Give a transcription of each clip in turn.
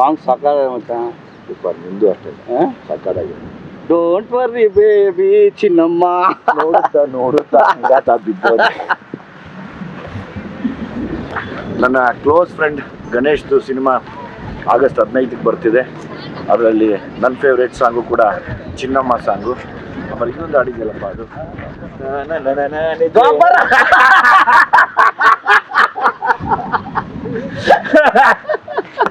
Song ಸಾಕಾಗ ಮಚ್ಚಾ super ನಿಂದು ಅಷ್ಟೇ. ಸಕ್ಕತ್ತಾಗಿದೆ ಡೋಂಟ್ ವರ್ರಿ ಬೇಬಿ ಚಿನ್ನಮ್ಮ. ನೋಡುತ್ತಾ ನೋಡುತ್ತಾ ಹಂಗಾತ ನನ್ನ ಕ್ಲೋಸ್ ಫ್ರೆಂಡ್ ಗಣೇಶ್ದು ಸಿನಿಮಾ ಆಗಸ್ಟ್ ಹದಿನೈದಕ್ಕೆ ಬರ್ತಿದೆ. ಅದರಲ್ಲಿ ನನ್ನ ಫೇವ್ರೇಟ್ ಸಾಂಗು ಕೂಡ ಚಿನ್ನಮ್ಮ ಸಾಂಗು ಆಮೇಲೆ ಇನ್ನೊಂದು ಆಡಿದ್ಯಲ್ಲಪ್ಪ ಅದು? ನನಗೆ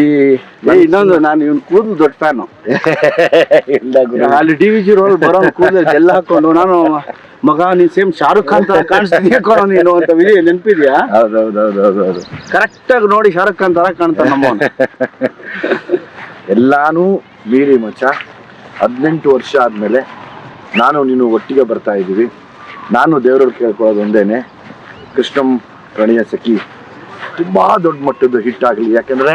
ಈ ಇನ್ನೊಂದು ನಾನು ಇವ್ನ ಕೂದಲು ದೊಡ್ಡ ಫ್ಯಾನು. ಅಲ್ಲಿ ಡಿ ವಿ ಜಿ ರೋಲ್ ಬರೋ ಕೂದಲು ಎಲ್ಲ ಹಾಕೊಂಡು ನಾನು ಮಗ ನೀನ್ ಸೇಮ್ ಶಾರುಖ್ ಖಾನ್ ತರ ಕಾಣಿಸ್ತೀನಿ ಕಣೋ ನೀನು ಅಂತ ವಿಜಯ್ ನೆನಪಿದ್ಯಾ? ಹೌದೌದೌದೌದೌದು ಕರೆಕ್ಟ್ ಆಗಿ ನೋಡಿ ಶಾರುಖ್ ಖಾನ್ ತರ ಕಾಣ್ತಾನೆ ನಮ್ಮ ಎಲ್ಲಾನು ಮೀರಿ ಮಚ್ಚ ಹದಿನೆಂಟು ವರ್ಷ ಆದ್ಮೇಲೆ ನಾನು ನೀನು ಒಟ್ಟಿಗೆ ಬರ್ತಾ ಇದ್ದೀವಿ. ನಾನು ದೇವರವ್ರು ಕೇಳ್ಕೊಳ್ಳೋದು ಒಂದೇನೆ. ಕೃಷ್ಣಂ ಪ್ರಣಯ ಸಖಿ ತುಂಬಾ ದೊಡ್ಡ ಮಟ್ಟದ ಹಿಟ್ ಆಗಲಿ. ಯಾಕೆಂದ್ರೆ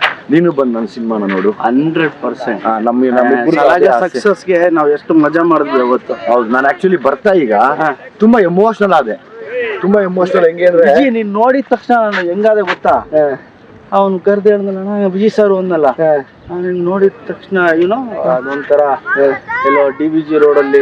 ನೀನು ಬಂದ್ ನನ್ನ ಸಿನಿಮಾನ ನೋಡು. Hundred percent. ಸಕ್ಸಸ್ ನಮ್ಮ. ಸಕ್ಸಸ್ಗೆ ನಾವು ಎಷ್ಟು ಮಜಾ ಮಾಡಿದ್ವಿ ಅವತ್ತು. ಹೌದು ನಾನು ಆಕ್ಚುಲಿ ಬರ್ತಾ ಈಗ ತುಂಬಾ ಎಮೋಷನಲ್ ಆದೆ. ತುಂಬಾ ಎಮೋಷನಲ್ ಹೆಂಗೆ ಅಂದ್ರೆ ನೀನ್ ನೋಡಿದ ತಕ್ಷಣ ನಾನು ಹೆಂಗಾದೆ ಗೊತ್ತಾ? ಅವನು ಕರೆದು ಹೇಳ್ದಲ್ಲ ವಿಜಯ್ ಸರ್ ಒಂದಲ್ಲ ನಾನು ನೋಡಿದ ತಕ್ಷಣ ಏನೋ ಅದೊಂಥರ ಎಲ್ಲೋ ಡಿ ಬಿ ಜಿ ರೋಡಲ್ಲಿ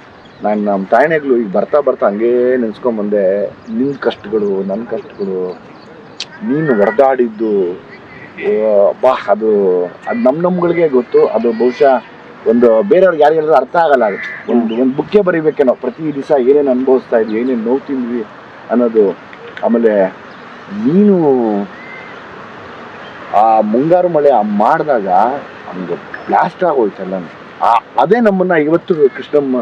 ನಾನು ನಮ್ಮ ತಾಯಣೆಗಳು ಈಗ ಬರ್ತಾ ಬರ್ತಾ ಹಂಗೇ ನೆನೆಸ್ಕೊಂಬಂದೆ ನಿನ್ನ ಕಷ್ಟಗಳು ನನ್ನ ಕಷ್ಟಗಳು ನೀನು ಹೊಡೆದಾಡಿದ್ದು ಬಾ ಅದು ಅದು ನಮ್ಮ ನಮ್ಗಳಿಗೆ ಗೊತ್ತು ಅದು ಬಹುಶಃ ಒಂದು ಬೇರೆಯವ್ರಿಗೆ ಯಾರು ಹೇಳಿದ್ರು ಅರ್ಥ ಆಗಲ್ಲ ಅದು. ಒಂದು ಒಂದು ಬುಕ್ಕೆ ಬರಿಬೇಕೇನೋ ಪ್ರತಿ ದಿವಸ ಏನೇನು ಅನುಭವಿಸ್ತಾ ಇದ್ವಿ ಏನೇನು ನೋವು ತಿಂದ್ವಿ ಅನ್ನೋದು ಆಮೇಲೆ ನೀನು ಆ ಮುಂಗಾರು ಮಳೆ ಆ ಮಾಡಿದಾಗ ನಮ್ಗೆ ಬ್ಲಾಸ್ಟ್ ಆಗೋಯ್ತಲ್ಲ. ಆ ಅದೇ ನಮ್ಮನ್ನ ಇವತ್ತು ಕೃಷ್ಣಮ್ಮ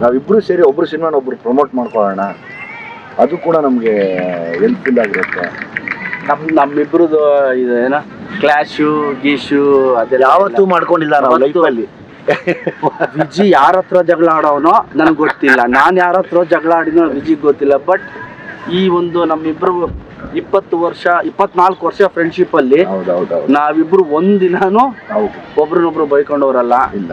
ನಾವಿಬ್ರು ಸೇರಿ ಒಬ್ಬರು ಸಿನಿಮಾನ ಒಬ್ಬರು ಪ್ರಮೋಟ್ ಮಾಡ್ಕೊಳ್ಳೋಣ. ಅದು ಕೂಡ ನಮಗೆ ಹೆಲ್ಪ್ಫುಲ್ ಆಗಿರುತ್ತೆ. ನಮ್ ನಮ್ಮಿಬ್ರದ್ದು ಇದು ಏನ ಕ್ಲಾಶು ಗೀಶು ಅದೆಲ್ಲ ಯಾವತ್ತೂ ಮಾಡ್ಕೊಂಡಿಲ್ಲ ನಾವು ಯಾವತ್ತೂ- ಲೈಫಲ್ಲಿ ವಿಜಿ ಯಾರ ಹತ್ರ ಜಗಳ ಆಡೋನೋ ನನಗೆ ಗೊತ್ತಿಲ್ಲ. ನಾನು ಯಾರ ಹತ್ರ ಜಗಳ ಆಡಿನೋ ವಿಜಿಗೆ ಗೊತ್ತಿಲ್ಲ. ಬಟ್ ಈ ಒಂದು ನಮ್ಮಿಬ್ರು ಇಪ್ಪತ್ತು ವರ್ಷ ಇಪ್ಪತ್ನಾಲ್ಕು ವರ್ಷ ಫ್ರೆಂಡ್ಶಿಪ್ ಅಲ್ಲಿ ಹೌದು ನಾವಿಬ್ರು ಒಂದಿನಾನು ಹೌದು. ಒಬ್ರನ್ನೊಬ್ರು ಬೈಕೊಂಡವ್ರಲ್ಲ. ಇಲ್ಲ.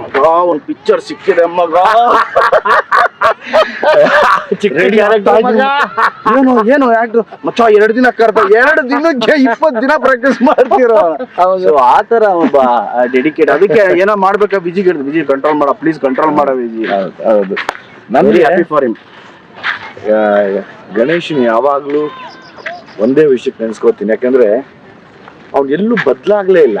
ಮಗ ಒಂದು ಪಿಕ್ಚರ್ ಸಿಕ್ಕಿದೆ ಮಗ. ಏನು ಏನು ಆಕ್ಟರ್ ಮಚ್ಚ ಎರಡು ದಿನ ಕರ್ದ ಎರಡು ದಿನಕ್ಕೆ ಇಪ್ಪತ್ತು ದಿನ ಪ್ರಾಕ್ಟೀಸ್ ಮಾಡ್ತಿರೋ? ಆತರ ಆ ತರ ಒಬ್ಬ ಡೆಡಿಕೇಟ್ ಅದಕ್ಕೆ ಏನೋ ಮಾಡ್ಬೇಕಾ ವಿಜಿ ಗಿಡ ವಿಜಿ ಕಂಟ್ರೋಲ್ ಮಾಡ ಪ್ಲೀಸ್ ಕಂಟ್ರೋಲ್ ಮಾಡ ವಿಜಿ ಹೌದು very happy for him Ganeshan ಯಾವಾಗಲೂ ಒಂದೇ ವಿಷಯಕ್ಕೆ ನೆನೆಸ್ಕೋತೀನಿ. ಯಾಕಂದ್ರೆ ಅವ್ನು ಎಲ್ಲೂ ಬದ್ಲಾಗ್ಲೇ ಇಲ್ಲ.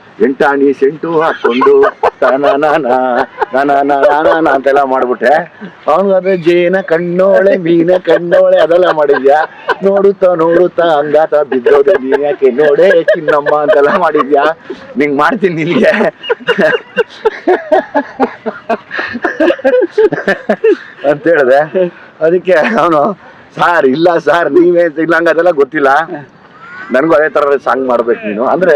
ಎಂಟಾಣಿ ಸೆಂಟು ಹಾಕೊಂಡು ಅಂತೆಲ್ಲ ಮಾಡ್ಬಿಟ್ಟೆ ಅವನು ಅದೇ ಜೇನ ಕಣ್ಣೋಳೆ, ಮೀನ ಕಣ್ಣೋಳೆ, ಅದೆಲ್ಲ ಮಾಡಿದ್ಯಾ? ನೋಡುತ್ತಾ ನೋಡುತ್ತಾ, ಅಂಗಾತ ಬಿದ್ದೋದೆ ನೀನ್ ಯಾಕೆ? ನೋಡೆ, ಚಿನ್ನಮ್ಮ ಅಂತೆಲ್ಲ ಮಾಡಿದ್ಯಾ? ನಿಂಗ್ ಮಾಡ್ತೀನಿ ನಿನ್ಗೆ. ಅಂತ ಹೇಳಿದೆ. ಅದಕ್ಕೆ ಅವನು, ಸಾರ್, ಇಲ್ಲ ಸಾರ್, ನೀವೇ, ಇಲ್ಲ, ಹಂಗದೆಲ್ಲ ಗೊತ್ತಿಲ್ಲ. ನನಗೂ ಅದೇ ತರ ಸಾಂಗ್ ಮಾಡ್ಬೇಕು ನೀನು. ಅಂದ್ರೆ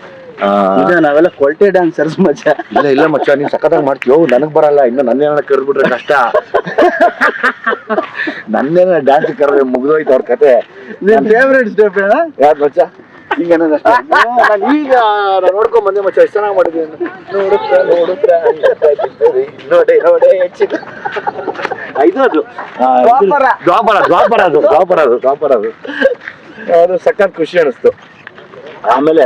ಈಗ ನಾವೆಲ್ಲ ಕ್ವಾಲಿಟಿ ಡ್ಯಾನ್ಸರ್ಸ್ ಮಜ ಇಲ್ಲ ಇಲ್ಲ ಮಚ್ಚ ನೀನ್ ಸಖತ್ತಾಗಿ ಮಾಡ್ತೀಯೋ ನನಗ್ ಬರಲ್ಲ ಇನ್ನು ನನ್ನೇನ ಕರೆದ್ಬಿಟ್ರೆ ಕಷ್ಟ. ನನ್ನೇನ ಡ್ಯಾನ್ಸ್ ಕರೆದ್ರೆ ಮುಗ್ದೋಯ್ತು ಅವ್ರ ಕತೆ. ನಿನ್ ಫೇವ್ರೇಟ್ ಸ್ಟೆಪ್ ಹೇಳ? ಯಾರು ಮಚ್ಚ? ಈಗ ನಾನು ಈಗ ನಾನು ನೋಡ್ಕೊಂಡ್ ಬಂದೆ ಮಚ್ಚ ಎಷ್ಟು ಚೆನ್ನಾಗಿ ಮಾಡಿದ್ವಿ ನೋಡುತ್ತ ನೋಡುತ್ತ ನೋಡೆ ನೋಡೆ ಇದು ಅದು. ದ್ವಾಪರ ದ್ವಾಪರ ಅದು ದ್ವಾಪರ ಅದು ದ್ವಾಪರ ಅದು. ಅದು ಸಖತ್ ಖುಷಿ ಅನಿಸ್ತು. ಆಮೇಲೆ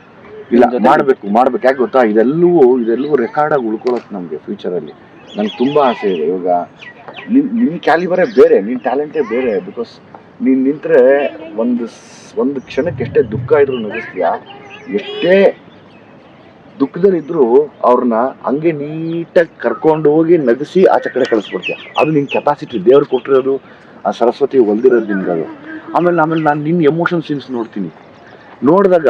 ಇಲ್ಲ ಮಾಡಬೇಕು ಮಾಡ್ಬೇಕು. ಯಾಕೆ ಗೊತ್ತಾ? ಇದೆಲ್ಲವೂ ಇದೆಲ್ಲವೂ ರೆಕಾರ್ಡ್ ಆಗಿ ಉಳ್ಕೊಳತ್ ನಮ್ಗೆ ಫ್ಯೂಚರ್ ಅಲ್ಲಿ. ನಂಗೆ ತುಂಬಾ ಆಸೆ ಇದೆ. ಇವಾಗ ನಿನ್ ನಿನ್ನ ಕ್ಯಾಲಿಬರೇ ಬೇರೆ ನಿನ್ನ ಟ್ಯಾಲೆಂಟೇ ಬೇರೆ. ಬಿಕಾಸ್ ನೀನು ನಿಂತರೆ ಒಂದು ಒಂದು ಕ್ಷಣಕ್ಕೆ ಎಷ್ಟೇ ದುಃಖ ಇದ್ರೂ ನಗಿಸ್ತೀಯ? ಎಷ್ಟೇ ದುಃಖದಲ್ಲಿದ್ರು ಅವ್ರನ್ನ ಹಂಗೆ ನೀಟಾಗಿ ಕರ್ಕೊಂಡು ಹೋಗಿ ನಗಿಸಿ ಆಚೆ ಕಡೆ ಕಳಿಸ್ಬಿಡ್ತೀಯ. ಅದು ನಿನ್ ಕೆಪಾಸಿಟಿ ದೇವ್ರು ಕೊಟ್ಟಿರೋದು ಆ ಸರಸ್ವತಿ ಹೊಲ್ದಿರೋದು ನಿನ್ಗೆ ಅದು ಆಮೇಲೆ ಆಮೇಲೆ ನಾನು ನಿನ್ನ ಎಮೋಷನ್ ಸೀನ್ಸ್ ನೋಡ್ತೀನಿ. ನೋಡಿದಾಗ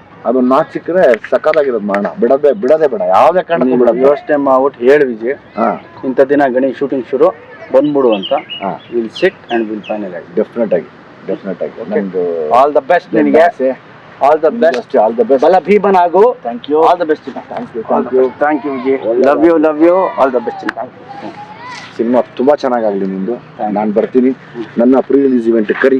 ಅದೊಂದು ನಾ ಸಿಕ್ಕರೆ ಮಾಡೋಣ ಬಿಡದೆ ಬಿಡದೆ ಬೇಡ. ಯಾವುದೇ ಕಾರಣಕ್ಕೂ ವ್ಯವಸ್ಥೆ ಬಿಡೋದು. ಯೋಚನೆ ಮಾಡ್ಬಿಟ್ಟು ಹೇಳಿ ವಿಜಯ್. ಹಾ. ಇಂಥ ದಿನ ಗಣಿ ಶೂಟಿಂಗ್ ಶುರು ಬಂದ್ಬಿಡು ಅಂತ. ಹಾ. Will sit and will final ಆಗಿ ಡೆಫಿನೆಟ್ ಆಗಿ. ಡೆಫಿನೆಟ್ ಆಗಿ ಆಲ್ ದ ಬೆಸ್ಟ್ ನಿನಗೆ. All the best all the best ಬಲ ಭೀಮನ್ ಆಗು. Thank you all the best thank you thank you thank you ji love you love you all the best thank you cinema ತುಂಬ ಚೆನ್ನಾಗಾಗಲಿ ನಿಮ್ಮದು ನಾನು ಬರ್ತೀನಿ. ನನ್ನ ಪ್ರೀ ರಿಲೀಸ್ ಇವೆಂಟ್ ಕರಿ.